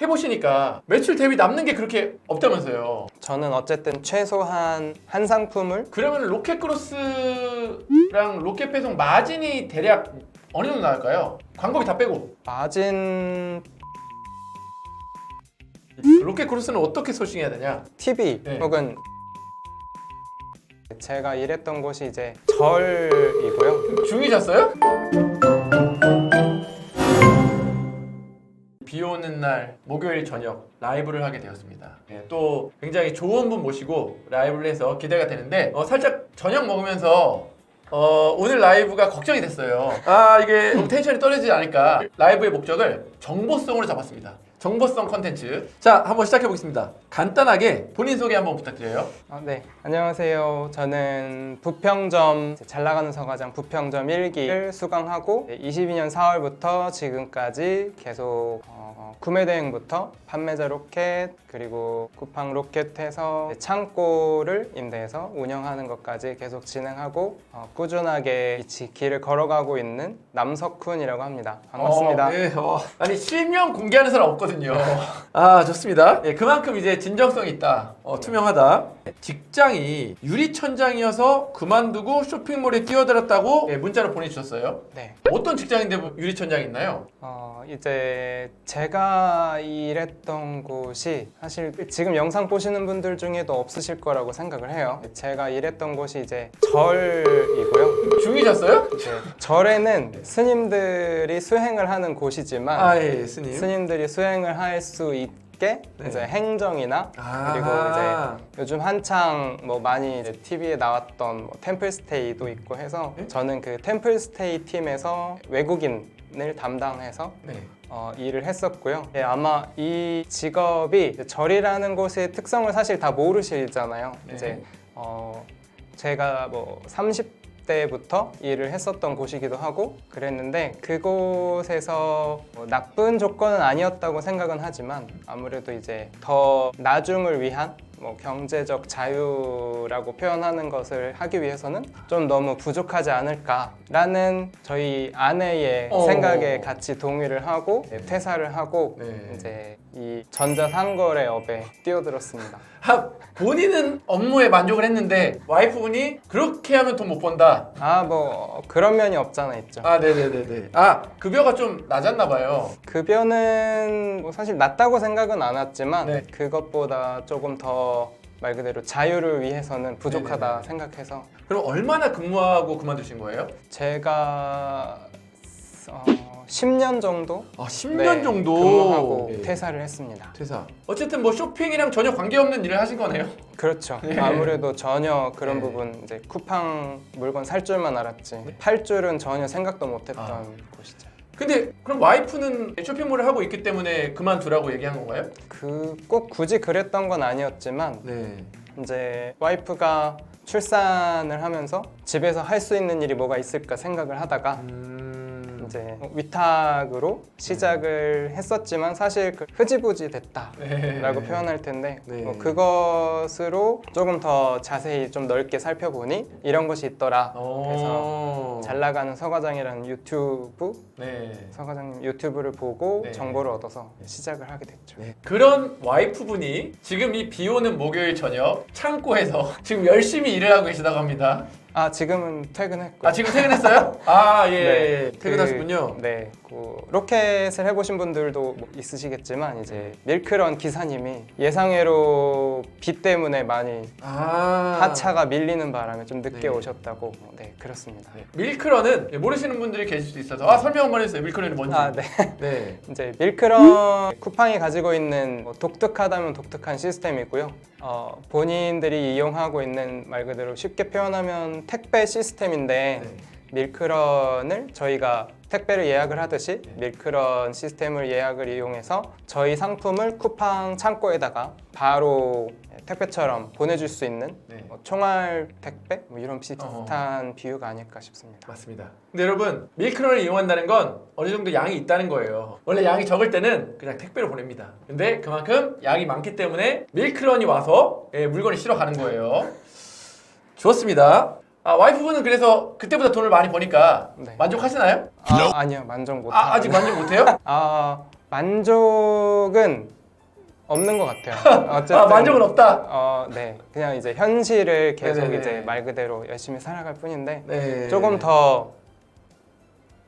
해보시니까 매출 대비 남는 게 그렇게 없다면서요. 저는 어쨌든 최소한 한 상품을 그러면 로켓크로스랑 로켓 배송 마진이 대략 어느 정도 나올까요? 광고비 다 빼고 마진 로켓크로스는 어떻게 소싱해야 되냐? TV 네. 혹은 제가 일했던 곳이 이제 절이고요. 중이셨어요? 오는 날 목요일 저녁 라이브를 하게 되었습니다. 예, 또 굉장히 좋은 분 모시고 라이브를 해서 기대가 되는데 어, 살짝 저녁 먹으면서 어, 오늘 라이브가 걱정이 됐어요. 아 이게 너무 텐션이 떨어지지 않을까. 라이브의 목적을 정보성으로 잡았습니다. 정보성 컨텐츠. 자 한번 시작해 보겠습니다. 간단하게 본인 소개 한번 부탁드려요. 아, 네, 안녕하세요. 저는 부평점 잘 나가는 서가장 부평점 1기를 수강하고 22년 4월부터 지금까지 계속 어, 구매 대행부터 판매자 로켓 그리고 쿠팡 로켓 해서 창고를 임대해서 운영하는 것까지 계속 진행하고 어, 꾸준하게 이 지- 길을 걸어가고 있는 남석훈이라고 합니다. 반갑습니다. 어, 네, 어. 아니 실명 공개하는 사람 없거든요. 아 좋습니다. 예, 그만큼 이제 진정성이 있다. 어, 투명하다. 직장이 유리천장이어서 그만두고 쇼핑몰에 뛰어들었다고 예, 문자로 보내주셨어요. 네. 어떤 직장인데 뭐 유리천장이 있나요? 어, 이제 제가 일했던 곳이 사실 지금 영상 보시는 분들 중에도 없으실 거라고 생각을 해요. 제가 일했던 곳이 이제 절이고요. 중이셨어요? 이제 절에는 스님들이 수행을 하는 곳이지만 아 예, 스님. 스님들이 수행을 할 수 있게 네. 이제 행정이나 아. 그리고 이제 요즘 한창 뭐 많이 이제 TV에 나왔던 뭐 템플스테이도 있고 해서 네? 저는 그 템플스테이 팀에서 외국인을 담당해서 네. 어, 일을 했었고요. 예, 아마 이 직업이 이제 절이라는 곳의 특성을 사실 다 모르시잖아요. 네. 이제 어, 제가 뭐 30 대부터 일을 했었던 곳이기도 하고 그랬는데 그곳에서 뭐 나쁜 조건은 아니었다고 생각은 하지만 아무래도 이제 더 나중을 위한 뭐 경제적 자유라고 표현하는 것을 하기 위해서는 좀 너무 부족하지 않을까라는 저희 아내의 어. 생각에 같이 동의를 하고 이제 퇴사를 하고 네. 이제 이 전자상거래업에 뛰어들었습니다. 하, 본인은 업무에 만족을 했는데 와이프분이 그렇게 하면 돈 못 번다. 아 뭐 그런 면이 없잖아 있죠. 아 네네네네. 아 급여가 좀 낮았나 봐요. 급여는 뭐 사실 낮다고 생각은 안 했지만 네. 그것보다 조금 더말 그대로 자유를 위해서는 부족하다 네네네. 생각해서 그럼 얼마나 근무하고 그만두신 거예요? 제가 어, 10년 정도 아 10년 네, 정도 근무하고 예. 퇴사를 했습니다. 퇴사. 어쨌든 뭐 쇼핑이랑 전혀 관계없는 일을 하신 거네요. 그렇죠. 네. 아무래도 전혀 그런 네. 부분 이제 쿠팡 물건 살 줄만 알았지 팔 줄은 전혀 생각도 못했던 아. 곳이죠. 근데 그럼 와이프는 쇼핑몰을 하고 있기 때문에 그만두라고 얘기한 건가요? 그 꼭 굳이 그랬던 건 아니었지만 네. 이제 와이프가 출산을 하면서 집에서 할 수 있는 일이 뭐가 있을까 생각을 하다가 음... 이제 위탁으로 시작을 했었지만 사실 그 흐지부지 됐다라고 네. 표현할 텐데 네. 뭐 그것으로 조금 더 자세히 좀 넓게 살펴보니 이런 것이 있더라. 그래서 어... 잘 나가는 서과장이라는 유튜브 네. 서과장님 유튜브를 보고 네. 정보를 얻어서 시작을 하게 됐죠. 네. 그런 와이프분이 지금 이 비 오는 목요일 저녁 창고에서 지금 열심히 일을 하고 계시다고 합니다. 아 지금은 퇴근했고. 아 지금 퇴근했어요? 아 예, 네, 퇴근하셨군요. 그, 네, 그 로켓을 해보신 분들도 뭐 있으시겠지만 이제 밀크런 기사님이 예상외로 비 때문에 많이 아 하차가 밀리는 바람에 좀 늦게 네. 오셨다고 네 그렇습니다. 네. 밀크런은 모르시는 분들이 계실 수 있어서 아 설명 한번 해주세요. 밀크런이 뭔지. 아 네. 네. 이제 밀크런 쿠팡이 가지고 있는 뭐 독특하다면 독특한 시스템이고요. 어, 본인들이 이용하고 있는 말 그대로 쉽게 표현하면 택배 시스템인데 네. 밀크런을 저희가 택배를 예약을 하듯이 밀크런 시스템을 예약을 이용해서 저희 상품을 쿠팡 창고에다가 바로 택배처럼 보내줄 수 있는 네. 뭐 총알 택배 뭐 이런 비슷한 비유가 아닐까 싶습니다. 맞습니다. 근데 여러분 밀크런을 이용한다는 건 어느 정도 양이 있다는 거예요. 원래 양이 적을 때는 그냥 택배로 보냅니다. 근데 그만큼 양이 많기 때문에 밀크런이 와서 예, 물건이 실어 가는 거예요. 좋습니다. 아, 와이프분은 그래서 그때보다 돈을 많이 버니까 네. 만족하시나요? 아, 아니요 만족 못합니다. 아, 아직 만족 못해요? 아 만족은 없는 것 같아요. 어쨌든 아 만족은 없다. 어, 네. 그냥 이제 현실을 계속 네네네. 이제 말 그대로 열심히 살아갈 뿐인데 네. 조금 더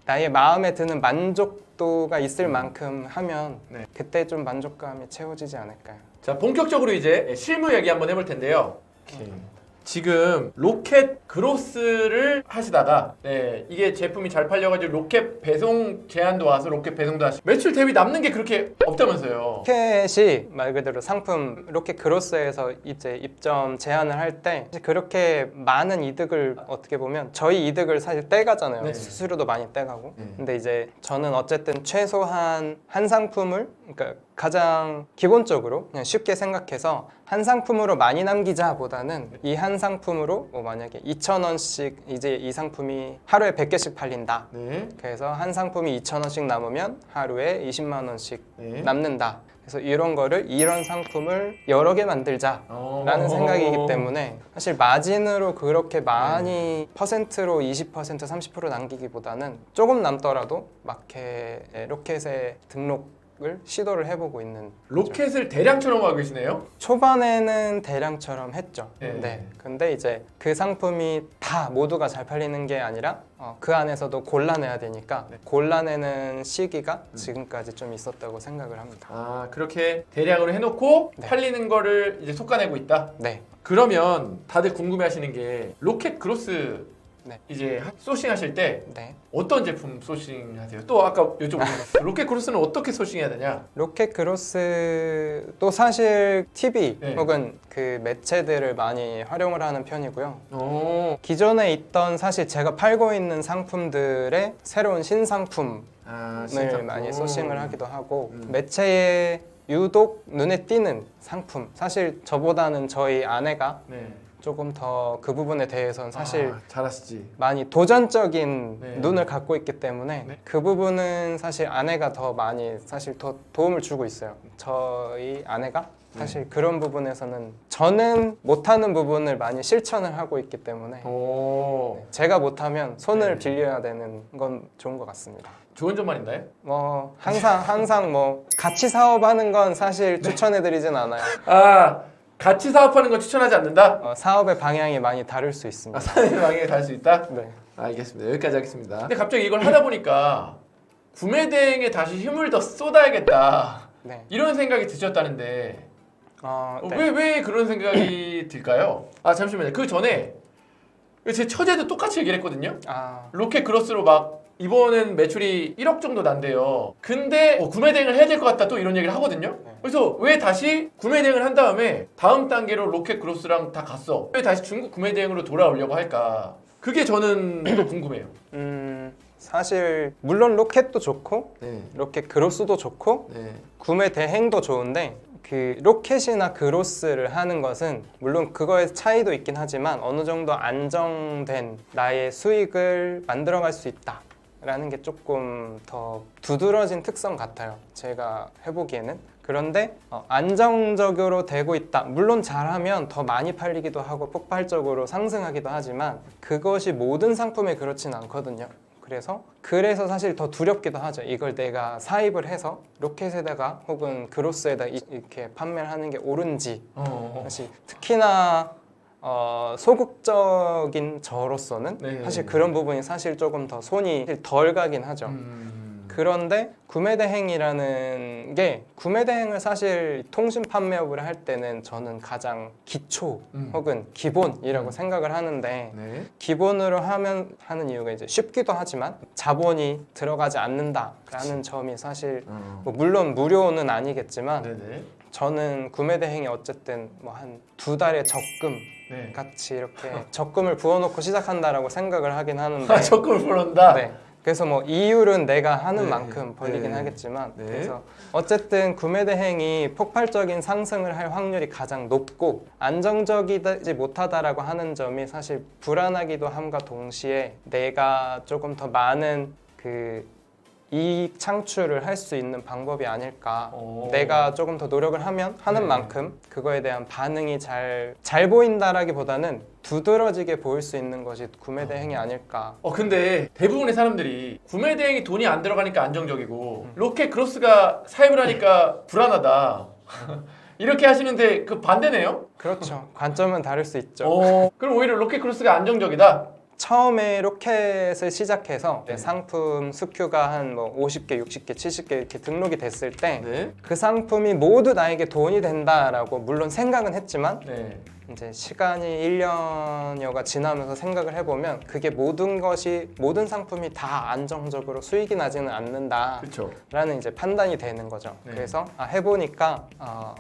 나의 마음에 드는 만족도가 있을 만큼 하면 네. 그때 좀 만족감이 채워지지 않을까요? 자 본격적으로 이제 실무 얘기 한번 해볼 텐데요. 지금 로켓 그로스를 하시다가 네, 이게 제품이 잘 팔려가지고 로켓 배송 제한도 와서 로켓 배송도 하시고 매출 대비 남는 게 그렇게 없다면서요. 로켓이 말 그대로 상품 로켓 그로스에서 이제 입점 제한을 할 때 그렇게 많은 이득을 어떻게 보면 저희 이득을 사실 떼가잖아요. 네. 수수료도 많이 떼가고. 네. 근데 이제 저는 어쨌든 최소한 한 상품을 그러니까 가장 기본적으로 그냥 쉽게 생각해서 한 상품으로 많이 남기자 보다는 이 한 상품으로 뭐 만약에 2,000원씩 이제 이 상품이 하루에 100개씩 팔린다. 네. 그래서 한 상품이 2,000원씩 남으면 하루에 20만 원씩 네. 남는다. 그래서 이런 거를 이런 상품을 여러 개 만들자. 어. 라는 생각이기 때문에 사실 마진으로 그렇게 많이 퍼센트로 20% 30% 남기기보다는 조금 남더라도 마켓에 로켓에 등록 을 시도를 해보고 있는 로켓을 대량처럼 하고 계시네요. 초반에는 대량처럼 했죠. 네. 네. 근데 이제 그 상품이 다 모두가 잘 팔리는 게 아니라 어, 그 안에서도 골라내야 되니까 네. 골라내는 시기가 지금까지 좀 있었다고 생각을 합니다. 아 그렇게 대량으로 해놓고 네. 팔리는 거를 이제 솎아내고 있다. 네. 그러면 다들 궁금해하시는 게 로켓 그로스 네. 이제 하- 소싱하실 때 네. 어떤 제품 소싱하세요? 또 아까 여쭤보는 로켓 크로스는 어떻게 소싱해야 되냐? 로켓 그로스도 사실 TV 네. 혹은 그 매체들을 많이 활용을 하는 편이고요. 오, 기존에 있던 사실 제가 팔고 있는 상품들의 새로운 신상품을 아, 많이 소싱을 하기도 하고 음. 매체에 유독 눈에 띄는 상품 사실 저보다는 저희 아내가 네. 조금 더 그 부분에 대해서는 사실 아, 잘하시지. 많이 도전적인 네. 눈을 갖고 있기 때문에 네. 그 부분은 사실 아내가 더 많이 사실 더 도움을 주고 있어요. 저희 아내가 네. 사실 그런 부분에서는 저는 못하는 부분을 많이 실천을 하고 있기 때문에 오, 제가 못하면 손을 네. 빌려야 되는 건 좋은 것 같습니다. 좋은 점만 있나요? 뭐 항상 항상 뭐 같이 사업하는 건 사실 네. 추천해드리진 않아요. 아, 같이 사업하는 거 추천하지 않는다? 어, 사업의 방향이 많이 다를 수 있습니다. 아, 사장님 방향에 갈 수 있다? 네. 알겠습니다. 여기까지 하겠습니다. 근데 갑자기 이걸 하다 보니까 구매 대행에 다시 힘을 더 쏟아야겠다. 네. 이런 생각이 드셨다는데 어, 네. 왜왜 그런 생각이 들까요? 아 잠시만요. 그 전에 제 처제도 똑같이 얘기를 했거든요. 아, 로켓 그로스로 막 이번엔 매출이 1억 정도 난대요. 근데 어, 구매 대행을 해야 될 것 같다 또 이런 얘기를 하거든요. 네. 그래서 왜 다시 구매 대행을 한 다음에 다음 단계로 로켓 그로스랑 다 갔어? 왜 다시 중국 구매 대행으로 돌아오려고 할까? 그게 저는 또 궁금해요. 음, 사실 물론 로켓도 좋고 네, 로켓 그로스도 좋고 네, 구매 대행도 좋은데 그 로켓이나 그로스를 하는 것은 물론 그거의 차이도 있긴 하지만 어느 정도 안정된 나의 수익을 만들어갈 수 있다. 라는 게 조금 더 두드러진 특성 같아요. 제가 해보기에는. 그런데 어, 안정적으로 되고 있다. 물론 잘하면 더 많이 팔리기도 하고 폭발적으로 상승하기도 하지만 그것이 모든 상품에 그렇진 않거든요. 그래서 그래서 사실 더 두렵기도 하죠. 이걸 내가 사입을 해서 로켓에다가 혹은 그로스에다 이- 이렇게 판매를 하는 게 옳은지 어, 사실 특히나 어, 소극적인 저로서는 네. 사실 그런 부분이 사실 조금 더 손이 덜 가긴 하죠. 음, 그런데 구매 대행이라는 게 구매 대행을 사실 통신 판매업을 할 때는 저는 가장 기초 음. 혹은 기본이라고 생각을 하는데 네, 기본으로 하면 하는 이유가 이제 쉽기도 하지만 자본이 들어가지 않는다라는 점이 사실 어. 뭐 물론 무료는 아니겠지만 네네, 저는 구매 대행이 어쨌든 뭐 한 두 달의 적금 네. 같이 이렇게 적금을 부어놓고 시작한다라고 생각을 하긴 하는데 아, 적금을 벌었다. 네. 그래서 뭐 이율은 내가 하는 네. 만큼 벌리긴 네. 하겠지만 네. 그래서 어쨌든 구매 대행이 폭발적인 상승을 할 확률이 가장 높고 안정적이지 못하다라고 하는 점이 사실 불안하기도 함과 동시에 내가 조금 더 많은 그 이익 창출을 할 수 있는 방법이 아닐까. 오. 내가 조금 더 노력을 하면 하는 네. 만큼 그거에 대한 반응이 잘 잘 보인다라기보다는 두드러지게 보일 수 있는 것이 구매 대행이 아닐까. 어 근데 대부분의 사람들이 구매 대행이 돈이 안 들어가니까 안정적이고 로켓 크로스가 사입을 하니까 불안하다. 이렇게 하시는데 그 반대네요? 그렇죠. 관점은 다를 수 있죠. 어, 그럼 오히려 로켓 크로스가 안정적이다. 처음에 로켓을 시작해서 네. 상품 스큐가 한 뭐 50개, 60개, 70개 이렇게 등록이 됐을 때 그 네. 상품이 모두 나에게 돈이 된다라고 물론 생각은 했지만 네. 이제 시간이 1년여가 지나면서 생각을 해보면 그게 모든 것이 모든 상품이 다 안정적으로 수익이 나지는 않는다라는 그렇죠. 이제 판단이 되는 거죠. 네. 그래서 아, 해보니까 어,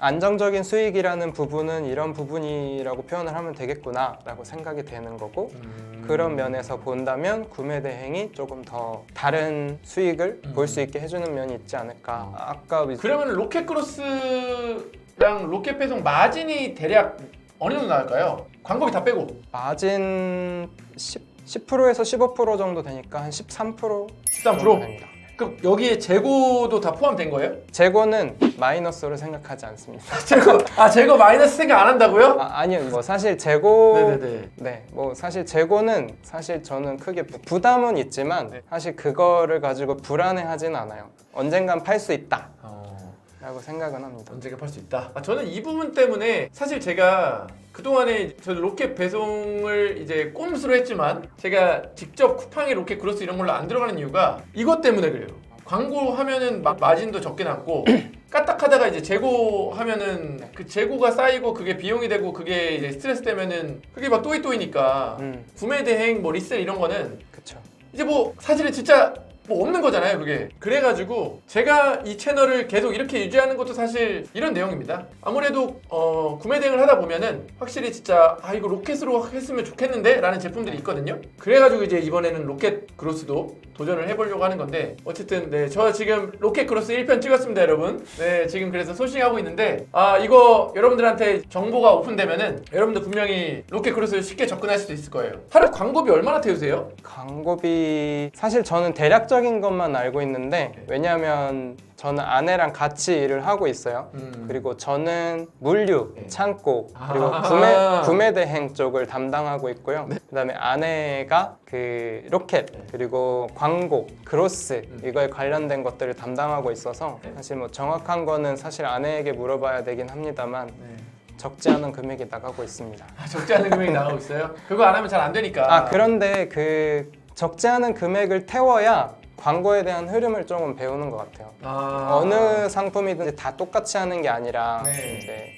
안정적인 수익이라는 부분은 이런 부분이라고 표현을 하면 되겠구나라고 생각이 되는 거고 음. 그런 면에서 본다면 구매 대행이 조금 더 다른 수익을 음. 볼수 있게 해주는 면이 있지 않을까. 아까 위- 그러면 로켓 크로스랑 로켓 배송 마진이 대략 어느 정도 나올까요? 광고비 다 빼고 마진 10, 10%에서 15% 정도 되니까 한 13% 13%? 됩니다. 그럼 여기에 재고도 다 포함된 거예요? 재고는 마이너스로 생각하지 않습니다. 재고 아 재고 마이너스 생각 안 한다고요? 아, 아니요, 뭐 사실 재고 네네네. 네, 뭐 사실 재고는 사실 저는 크게 부- 부담은 있지만 네. 사실 그거를 가지고 불안해하진 않아요. 언젠간 팔 수 있다라고 어, 생각은 합니다. 언젠가 팔 수 있다. 아, 저는 이 부분 때문에 사실 제가 그동안에 저 로켓 배송을 이제 꼼수로 했지만 제가 직접 쿠팡에 로켓 크로스 이런 걸로 안 들어가는 이유가 이것 때문에 그래요. 광고 하면은 마, 마진도 적게 남고 까딱하다가 이제 재고 하면은 그 재고가 쌓이고 그게 비용이 되고 그게 이제 스트레스 되면은 그게 막 또이또이니까 음, 구매 대행 뭐 리셀 이런 거는 그쵸. 이제 뭐 사실은 진짜 뭐 없는 거잖아요 그게. 그래가지고 제가 이 채널을 계속 이렇게 유지하는 것도 사실 이런 내용입니다. 아무래도 어, 구매 대행을 하다 보면은 확실히 진짜 아 이거 로켓으로 했으면 좋겠는데? 라는 제품들이 있거든요. 그래가지고 이제 이번에는 로켓 크로스도 도전을 해보려고 하는 건데 어쨌든 네 저 지금 로켓 크로스 1편 찍었습니다 여러분. 네 지금 그래서 소싱하고 있는데 아 이거 여러분들한테 정보가 오픈되면은 여러분들 분명히 로켓 크로스 쉽게 접근할 수도 있을 거예요. 하루 광고비 얼마나 태우세요? 광고비 사실 저는 대략적 인 것만 알고 있는데 네. 왜냐하면 저는 아내랑 같이 일을 하고 있어요. 음. 그리고 저는 물류, 네. 창고 그리고 아. 네. 구매 구매 대행 쪽을 담당하고 있고요. 그다음에 아내가 그 로켓 그리고 광고, 크로스 음. 이거에 관련된 것들을 담당하고 있어서 네. 사실 뭐 정확한 거는 사실 아내에게 물어봐야 되긴 합니다만 네. 적지 않은 금액이 나가고 있습니다. 아, 적지 않은 금액이 나가고 있어요? 그거 안 하면 잘 안 되니까. 아 그런데 그 적지 않은 금액을 태워야 광고에 대한 흐름을 조금 배우는 것 같아요. 아. 어느 상품이든지 다 똑같이 하는 게 아니라 네. 이제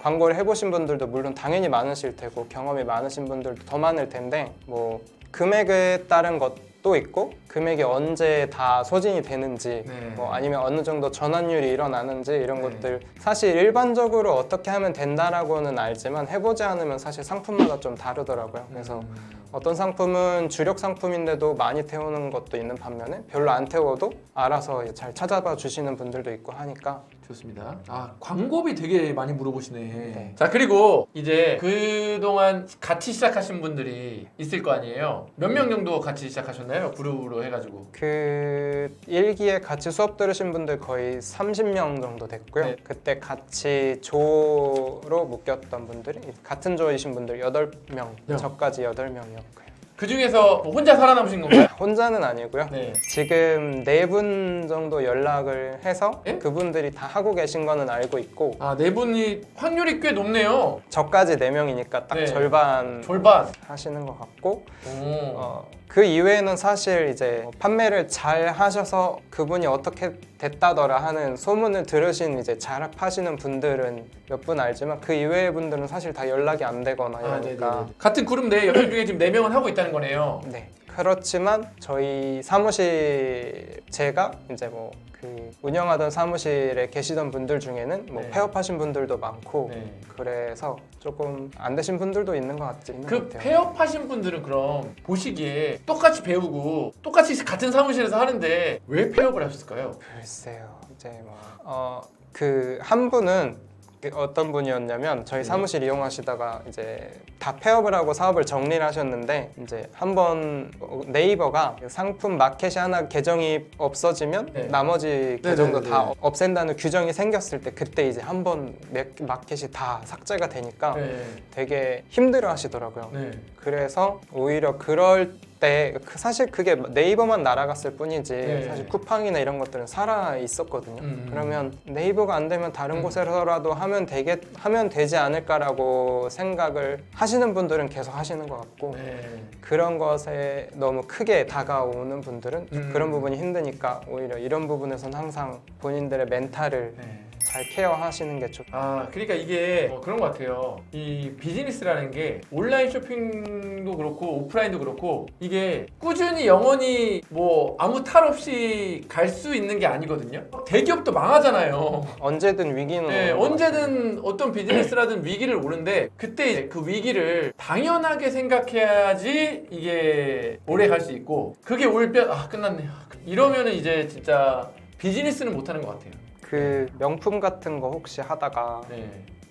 광고를 해보신 분들도 물론 당연히 많으실 테고 경험이 많으신 분들도 더 많을 텐데 뭐 금액에 따른 것도 있고 금액이 언제 다 소진이 되는지 네. 뭐 아니면 어느 정도 전환율이 일어나는지 이런 네. 것들 사실 일반적으로 어떻게 하면 된다라고는 알지만 해보지 않으면 사실 상품마다 좀 다르더라고요. 그래서 음. 어떤 상품은 주력 상품인데도 많이 태우는 것도 있는 반면에 별로 안 태워도 알아서 잘 찾아봐 주시는 분들도 있고 하니까 좋습니다. 아 광고비 되게 많이 물어보시네. 네. 자 그리고 이제 그동안 같이 시작하신 분들이 있을 거 아니에요. 몇 명 정도 같이 시작하셨나요? 그룹으로 해가지고. 그 일기에 같이 수업 들으신 분들 거의 30명 정도 됐고요. 네. 그때 같이 조로 묶였던 분들이 같은 조이신 분들 8명, 네. 저까지 8명이었고요. 그 중에서 혼자 살아남으신 건가요? 혼자는 아니고요. 네. 지금 네 분 정도 연락을 해서 예? 그분들이 다 하고 계신 거는 알고 있고 아 네 분이 확률이 꽤 높네요. 저까지 네 명이니까 딱 네. 절반 절반. 하시는 것 같고 오. 어, 그 이외에는 사실 이제 뭐 판매를 잘 하셔서 그분이 어떻게 됐다더라 하는 소문을 들으신 이제 잘 하시는 분들은 몇 분 알지만 그 이외의 분들은 사실 다 연락이 안 되거나 아. 이러니까 같은 그룹 내 여덟 중에 지금 네 명은 하고 있다는 거네요. 네 그렇지만 저희 사무실 제가 이제 뭐 그 운영하던 사무실에 계시던 분들 중에는 뭐 네. 폐업하신 분들도 많고 네. 그래서 조금 안 되신 분들도 있는 것 같지 있는 그것 같아요. 폐업하신 분들은 그럼 보시기에 똑같이 배우고 똑같이 같은 사무실에서 하는데 왜 폐업을 하셨을까요? 글쎄요. 이제 뭐, 뭐그 한 분은 어떤 분이었냐면 저희 사무실 이용하시다가 이제 다 폐업을 하고 사업을 정리를 하셨는데 이제 한번 네이버가 상품 마켓이 하나 계정이 없어지면 네. 나머지 계정도 네 네네네. 다 없앤다는 규정이 생겼을 때 그때 이제 한번 마켓이 다 삭제가 되니까 네. 되게 힘들어 하시더라고요. 네. 그래서 오히려 그럴 때 그- 사실 그게 네이버만 날아갔을 뿐이지 네. 사실 쿠팡이나 이런 것들은 살아 있었거든요. 음. 그러면 네이버가 안 되면 다른 음. 곳에서라도 하면 되겠 하면 되지 않을까라고 생각을 하시는 분들은 계속 하시는 것 같고 네. 그런 것에 너무 크게 다가오는 분들은 음. 그런 부분이 힘드니까 오히려 이런 부분에서는 항상 본인들의 멘탈을 네. 잘 케어하시는 게 좋. 아, 그러니까 이게 어, 그런 것 같아요. 이 비즈니스라는 게 온라인 쇼핑도 그렇고 오프라인도 그렇고 이게 꾸준히 영원히 뭐 아무 탈 없이 갈 수 있는 게 아니거든요. 대기업도 망하잖아요. 언제든 위기는 네, 오는 것 언제든 어떤 비즈니스라든 위기를 오는데 그때 이제 그 위기를 당연하게 생각해야지 이게 오래 갈 수 있고 그게 올변 아 끝났네 아, 이러면은 이제 진짜 비즈니스는 못하는 것 같아요. 그 명품 같은 거 혹시 하다가 네.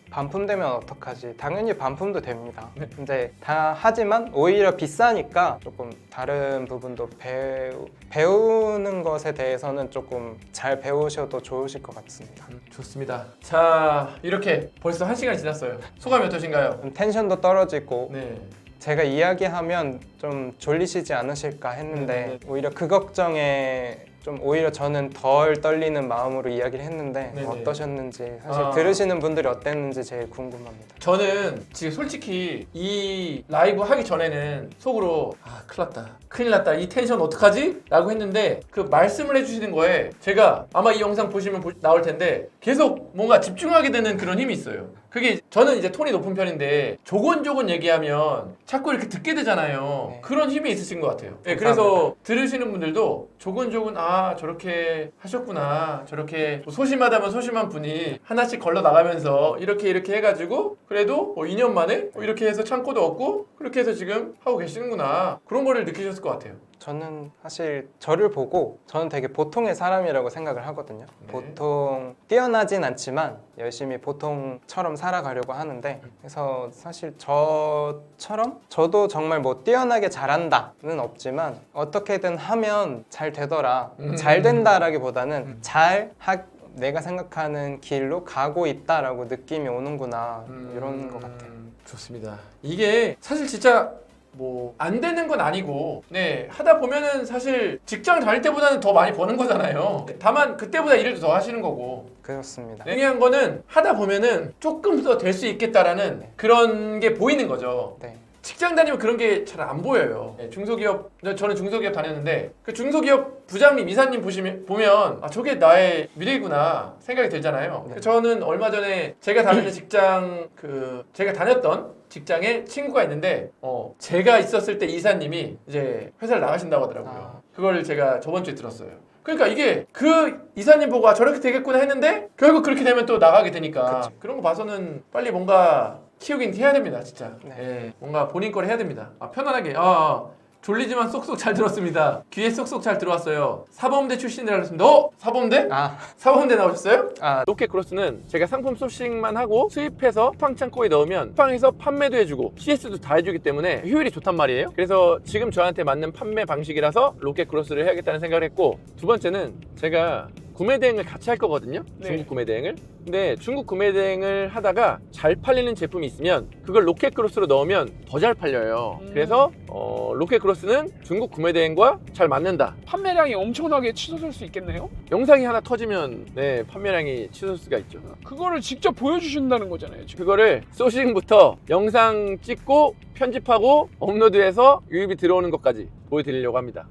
반품되면 어떡하지? 당연히 반품도 됩니다. 네. 근데 다 하지만 오히려 비싸니까 조금 다른 부분도 배우, 배우는 것에 대해서는 조금 잘 배우셔도 좋으실 것 같습니다. 음, 좋습니다. 자 이렇게 벌써 한 시간 지났어요. 소감이 어떠신가요? 좀 텐션도 떨어지고 네. 제가 이야기하면 좀 졸리시지 않으실까 했는데 네, 네. 오히려 그 걱정에 좀 오히려 저는 덜 떨리는 마음으로 이야기를 했는데 네, 네. 어떠셨는지 사실 아. 들으시는 분들이 어땠는지 제일 궁금합니다. 저는 지금 솔직히 이 라이브 하기 전에는 속으로 아 큰일 났다 큰일 났다 이 텐션 어떡하지? 라고 했는데 그 말씀을 해주시는 거에 제가 아마 이 영상 보시면 보- 나올 텐데 계속 뭔가 집중하게 되는 그런 힘이 있어요 그게 저는 이제 톤이 높은 편인데 조곤조곤 얘기하면 자꾸 이렇게 듣게 되잖아요. 네. 그런 힘이 있으신 것 같아요. 네, 그래서 들으시는 분들도 조곤조곤 아 저렇게 하셨구나 저렇게 뭐 소심하다면 소심한 분이 하나씩 걸러 나가면서 이렇게 이렇게 해가지고 그래도 뭐 2년 만에 뭐 이렇게 해서 창고도 얻고 그렇게 해서 지금 하고 계시는구나. 그런 거를 느끼셨을 것 같아요 저는 사실 저를 보고 저는 되게 보통의 사람이라고 생각을 하거든요. 네. 보통 뛰어나진 않지만 열심히 보통처럼 살아가려고 하는데 그래서 사실 저처럼 저도 정말 뭐 뛰어나게 잘한다는 없지만 어떻게든 하면 잘 되더라. 음. 잘 된다라기보다는 잘 하, 내가 생각하는 길로 가고 있다라고 느낌이 오는구나 이런 것 같아요. 음, 좋습니다. 이게 사실 진짜 뭐 안 되는 건 아니고 네 하다 보면은 사실 직장 다닐 때보다는 더 많이 버는 거잖아요. 다만 그때보다 일을 더 하시는 거고 그렇습니다. 중요한 거는 하다 보면은 조금 더 될 수 있겠다라는 그런 게 보이는 거죠. 네. 직장 다니면 그런 게 잘 안 보여요. 네, 중소기업 저는 중소기업 다녔는데 그 중소기업 부장님 이사님 보시면 보면 아 저게 나의 미래구나 생각이 들잖아요. 네. 저는 얼마 전에 제가 다니는 직장 그 제가 다녔던 직장에 친구가 있는데 어 제가 있었을 때 이사님이 이제 회사를 나가신다고 하더라고요. 아. 그걸 제가 저번 주에 들었어요. 그러니까 이게 그 이사님 보고 아 저렇게 되겠구나 했는데 결국 그렇게 되면 또 나가게 되니까 그쵸. 그런 거 봐서는 빨리 뭔가 키우긴 해야 됩니다 진짜 네. 예, 뭔가 본인 걸 해야 됩니다 아, 편안하게 아, 아, 졸리지만 쏙쏙 잘 들었습니다 귀에 쏙쏙 잘 들어왔어요 사범대 출신이라고 했습니다 어? 사범대? 아, 사범대 나오셨어요? 아 로켓 크로스는 제가 상품 소싱만 하고 수입해서 쿠팡 창고에 넣으면 쿠팡에서 판매도 해주고 CS도 다 해주기 때문에 효율이 좋단 말이에요. 그래서 지금 저한테 맞는 판매 방식이라서 로켓 크로스를 해야겠다는 생각을 했고 두 번째는 제가 구매 대행을 같이 할 거거든요. 네. 중국 구매 대행을. 근데 중국 구매 대행을 하다가 잘 팔리는 제품이 있으면 그걸 로켓 크로스로 넣으면 더 잘 팔려요. 음. 그래서 어, 로켓 크로스는 중국 구매 대행과 잘 맞는다. 판매량이 엄청나게 치솟을 수 있겠네요. 영상이 하나 터지면 네 판매량이 치솟을 수가 있죠. 그거를 직접 보여주신다는 거잖아요. 지금. 그거를 소싱부터 영상 찍고 편집하고 업로드해서 유입이 들어오는 것까지 보여드리려고 합니다.